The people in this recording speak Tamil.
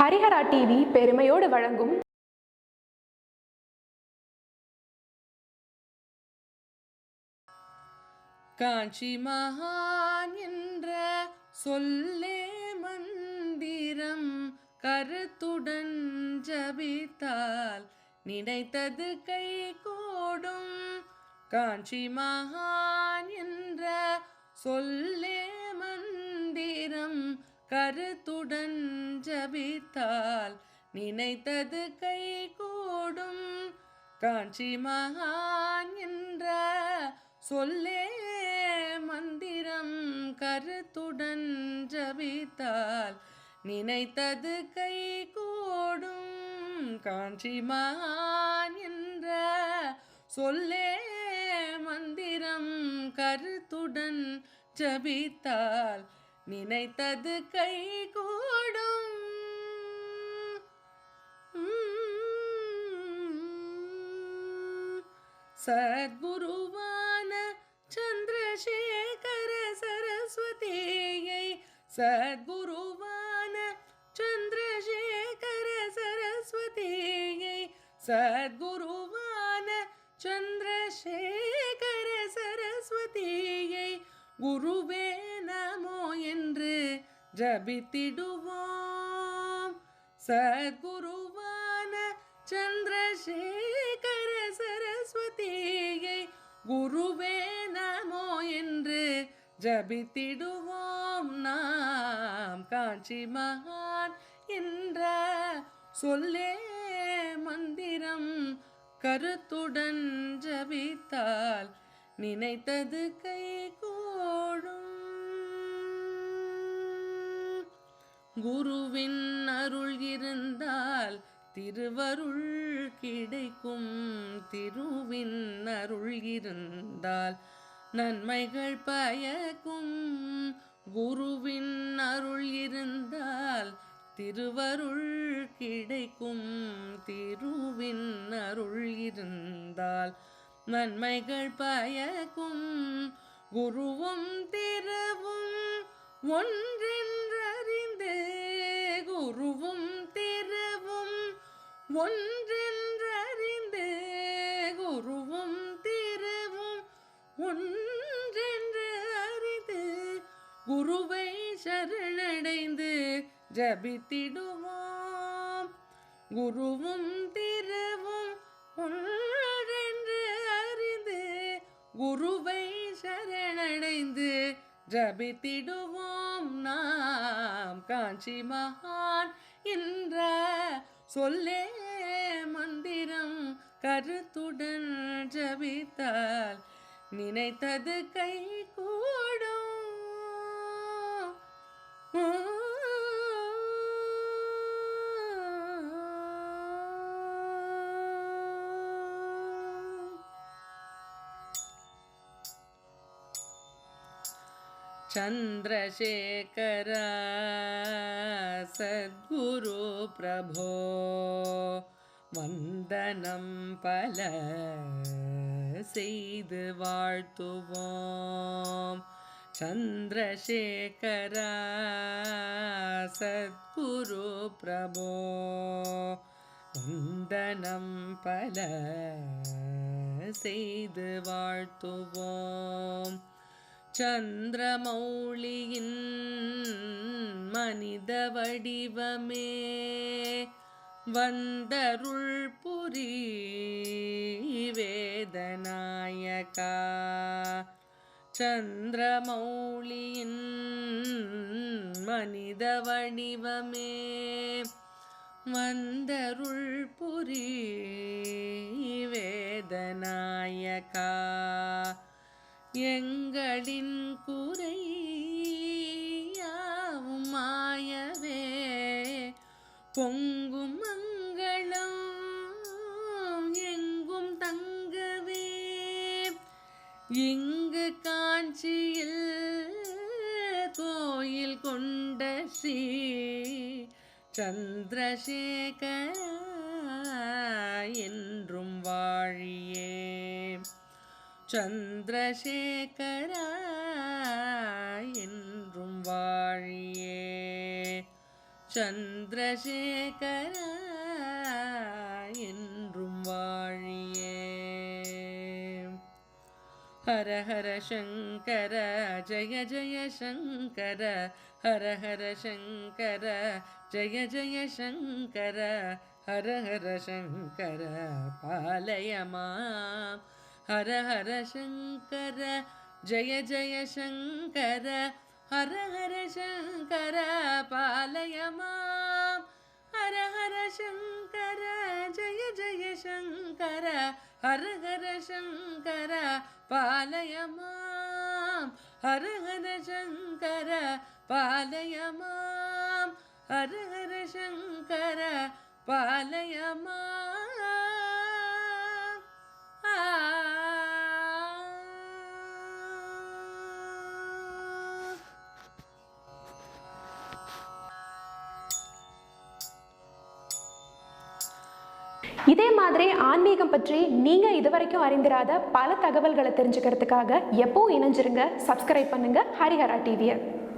ஹரிஹரா டிவி பெருமையோடு வழங்கும் காஞ்சி மகான் என்ற சொல்லே மந்திரம் கருத்துடன் ஜபித்தால் நினைத்தது கை கூடும் காஞ்சி மகான் என்ற சொல்லே மந்திரம் கருத்துடன் ஜபித்தால் நினைத்தது கை கூடும் காஞ்சி மகான் என்ற சொல்லே மந்திரம் கருத்துடன் ஜபித்தால் நினைத்தது கை கூடும் காஞ்சி மகான் என்ற சொல்லே மந்திரம் கருத்துடன் ஜபித்தால் நினைத்தது கை கூடும் சத்குருவான சந்திரசேகர சரஸ்வதியை சத்குருவான சந்திரசேகர சரஸ்வதியை சத்குருவான சந்திரசேகர சரஸ்வதியை குருவே நமோ என்று ஜபித்திடுவோம். சத்குருவான சந்திரசேகர சரஸ்வதியை குருவே நமோ என்று ஜபித்திடுவோம். நாம் காஞ்சி மகான் என்ற சொல்லே மந்திரம் கருத்துடன் ஜபித்தால் நினைத்தது கை குருவின் அருள் இருந்தால் திருவருள் கிடைக்கும். திருவின் அருள் இருந்தால் நன்மைகள் பயக்கும். குருவின் அருள் இருந்தால் திருவருள் கிடைக்கும். திருவின் அருள் இருந்தால் நன்மைகள் பயக்கும். குருவும் திருவும் ஒன்றே குருவும் திருவும் ஒன்றென்றறிந்து குருவும் திருவும் ஒன்றென்று அறிந்து குருவை சரணடைந்து ஜபித்திடுவோம். குருவும் திருவும் ஒன்றென்று அறிந்து குருவை சரணடைந்து ஜபித்திடுவோம். நாம் காஞ்சி மகான் என்ற சொல்லே மந்திரம் கருத்துடன் ஜபித்தால் நினைத்தது கை கூடும். चन्द्रशेखर सद्गुरु प्रभो வந்தனம் பல செய்து வாழ்த்துவோம் சந்திரசேகர சத்குரு பிரபோ வந்தனம் பல செய்து வாழ்த்துவோம் சந்திரமௌளியின் மனித வடிவமே வந்தருள் புரி வேதநாயகா சந்திரமௌளியின் மனித வடிவமே வந்தருள் புரி வேதநாயகா எங்களின் குறையாவும் மாயவே. பொங்கும் மங்களம் எங்கும் தங்கவே. இங்கு காஞ்சியில் கோயில் கொண்ட ஸ்ரீ சந்திரசேகர. சந்திரசேகரா என்றும் வாழியே. சந்திரசேகரா என்றும் வாழியே. ஹர ஹர சங்கர ஜய ஜய சங்கர ஹர ஹர சங்கர ஜய ஜய சங்கர ஹர ஹர சங்கர பாலயமா. ஹர ஹர சங்கர ஜய ஜய சங்கர ஹர ஹர சங்கர பாலயமாம் ஹர ஹர சங்கர ஜய ஜய சங்கர ஹர ஹர சங்கர பாலயமாம் ஹர ஹர சங்கர பாலயமாம் ஹர ஹர சங்கர பாலயமாம் இதே மாதிரி ஆன்மீகம் பற்றி நீங்கள் இதுவரைக்கும் அறிந்திராத பல தகவல்களை தெரிஞ்சுக்கிறதுக்காக எப்பவும் இணைஞ்சிருங்க சப்ஸ்கிரைப் பண்ணுங்க ஹரிஹரா டிவியை